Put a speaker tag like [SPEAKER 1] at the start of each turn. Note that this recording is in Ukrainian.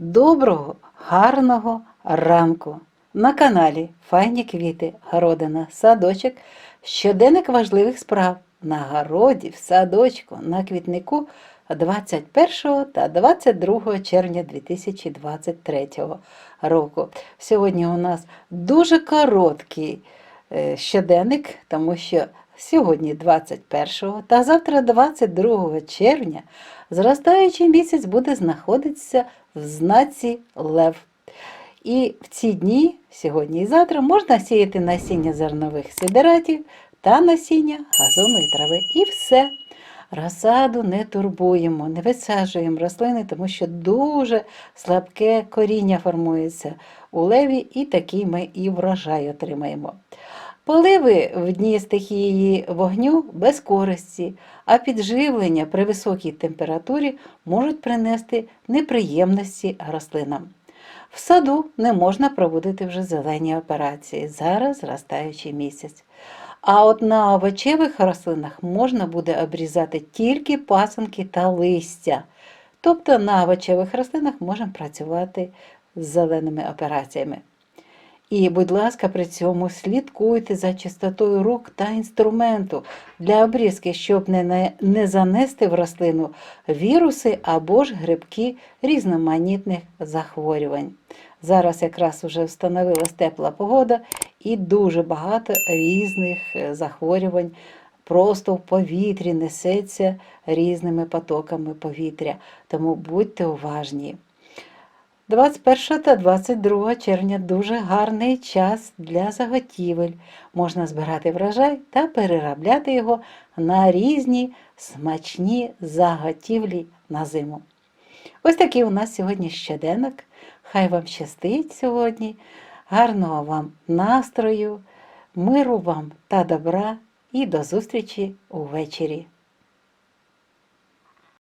[SPEAKER 1] Доброго, гарного ранку! На каналі Файні квіти, городина, садочок, щоденник важливих справ на городі, в садочку, на квітнику 21 та 22 червня 2023 року. Сьогодні у нас дуже короткий е, щоденник, тому що сьогодні 21 та завтра 22 червня зростаючий місяць буде знаходитися в знаці Лев. І в ці дні, сьогодні і завтра, можна сіяти насіння зернових сидератів та насіння газонної трави. І все. Розсаду не турбуємо, не висаджуємо рослини, тому що дуже слабке коріння формується у леві, і такий ми і врожай отримаємо. Поливи в дні стихії вогню без користі, а підживлення при високій температурі можуть принести неприємності рослинам. В саду не можна проводити вже зелені операції, зараз зростаючий місяць. А от на овочевих рослинах можна буде обрізати тільки пасанки та листя. Тобто на овочевих рослинах можемо працювати з зеленими операціями. І, будь ласка, при цьому слідкуйте за чистотою рук та інструменту для обрізки, щоб не, не, не занести в рослину віруси або ж грибки різноманітних захворювань. Зараз якраз вже встановилась тепла погода і дуже багато різних е, захворювань просто в повітрі несеться різними потоками повітря. Тому будьте уважні. 21 та 22 червня дуже гарний час для заготівель. Можна збирати врожай та переробляти його на різні смачні заготівлі на зиму. Ось такий у нас сьогодні щоденник. Хай вам щастить сьогодні, гарного вам настрою, миру вам та добра і до зустрічі увечері.